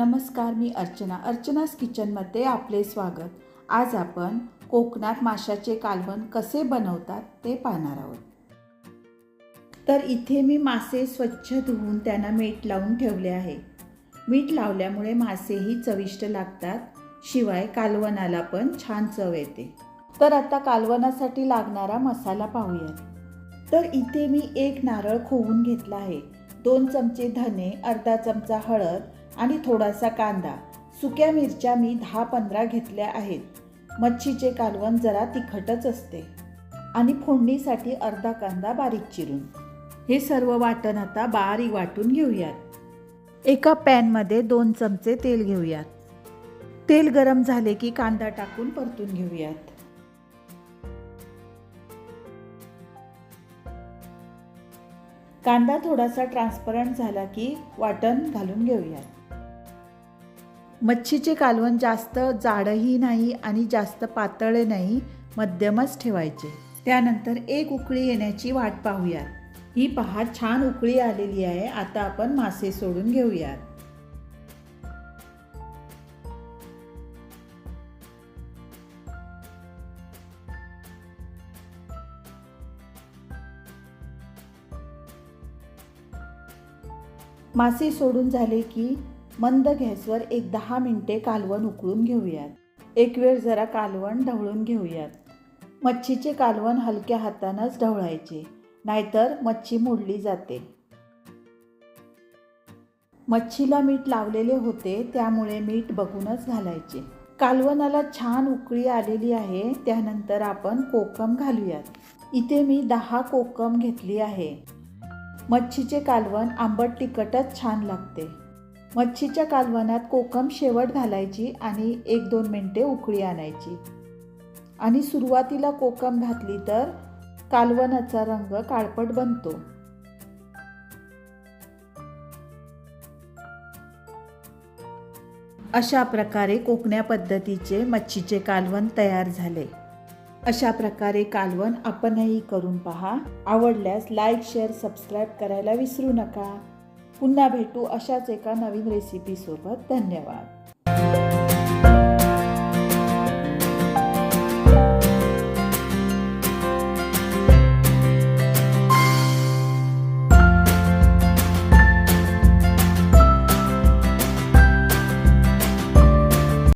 नमस्कार मी अर्चना. अर्चनास किचनमध्ये आपले स्वागत. आज आपण कोकणात माशाचे कालवण कसे बनवतात ते पाहणार आहोत. तर इथे मी मासे स्वच्छ धुवून त्यांना मीठ लावून ठेवले आहे. मीठ लावल्यामुळे मासेही चविष्ट लागतात शिवाय कालवणाला पण छान चव येते. तर आता कालवणासाठी लागणारा मसाला पाहूयात. तर इथे मी एक नारळ खोवून घेतला आहे. दोन चमचे धने अर्धा चमचा हळद आणि थोडासा कांदा. सुक्या मिरच्या मी दहा पंधरा घेतल्या आहेत. मच्छीचे कालवण जरा तिखटच असते. आणि फोडणीसाठी अर्धा कांदा बारीक चिरून. हे सर्व वाटण आता बारीक वाटून घेऊयात. एका पॅनमध्ये दोन चमचे तेल घेऊयात. तेल गरम झाले की कांदा टाकून परतून घेऊयात. कांदा थोडासा ट्रान्सपरंट झाला की वाटण घालून घेऊयात. मच्छीचे कालवण जास्त जाडही नाही आणि जास्त पातळ नाही मध्यमच ठेवायचे. त्यानंतर एक उकळी येण्याची वाट पाहूयात. ही पहा छान उकळी आलेली आहे. आता आपण मासे सोडून घेऊयात. मासे सोडून झाले की मंद गॅसवर एक दहा मिनटे कालवण उकळून घेऊयात. एक वेळ जरा कालवण ढवळून घेऊयात. मच्छीचे कालवण हलक्या हातानंच ढवळायचे नाहीतर मच्छी मोडली जाते. मच्छीला मीठ लावलेले होते त्यामुळे मीठ बघूनच घालायचे. कालवणाला छान उकळी आलेली आहे त्यानंतर आपण कोकम घालूयात. इथे मी दहा कोकम घेतली आहे. मच्छीचे कालवण आंबट तिखटच छान लागते. मच्छीच्या कालवनात कोकम शेवट घालायची आणि एक दोन मिनटे उकळी आणायची. आणि सुरुवातीला कोकम घातली तर कालवणाचा रंग काळपट बनतो. अशा प्रकारे कोकण्या पद्धतीचे मच्छीचे कालवण तयार झाले. अशा प्रकारे कालवण आपणही करून पहा. आवडल्यास लाईक शेअर सबस्क्राईब करायला विसरू नका. पुन्हा भेटू अशाच एका नवीन रेसिपीसोबत धन्यवाद.